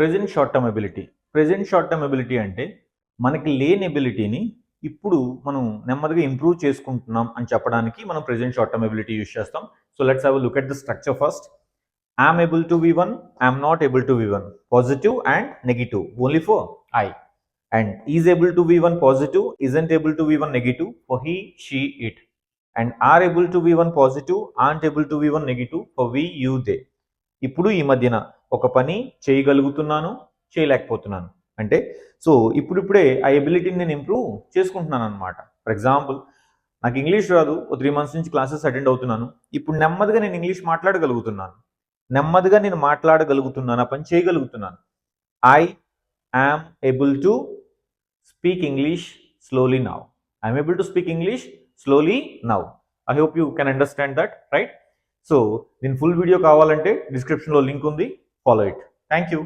Present short term ability present short term ability అంటే మనకి లేని ఎబిలిటీని ఇప్పుడు మనం నెమ్మదిగా ఇంప్రూవ్ చేసుకుంటున్నాం అని చెప్పడానికి మనం present short term ability use చేస్తాం. So let's have look at the structure first I'm able to V one I'm not able to V one positive and negative only for I and is able to V one positive isn't able to V one negative for he she it and are able to V one positive aren't able to V one negative for we you they ఇప్పుడు ఈ మధ్యన ఒక పని చేయగలుగుతున్నాను చేయలేకపోతున్నాను. అంటే so ఇప్పుడిప్పుడే ఆ ఎబిలిటీని నేను ఇంప్రూవ్ చేసుకుంటున్నాను అనమాట ఫర్ ఎగ్జాంపుల్ నాకు ఇంగ్లీష్ రాదు ఒక త్రీ మంత్స్ నుంచి క్లాసెస్ అటెండ్ అవుతున్నాను. ఇప్పుడు నెమ్మదిగా నేను ఇంగ్లీష్ మాట్లాడగలుగుతున్నాను. నెమ్మదిగా నేను మాట్లాడగలుగుతున్నాను ఆ పని చేయగలుగుతున్నాను. I am able to speak English slowly now I'm able to speak English slowly now I hope you can understand that right so దీని ఫుల్ వీడియో కావాలంటే డిస్క్రిప్షన్లో లింక్ ఉంది. Follow it thank you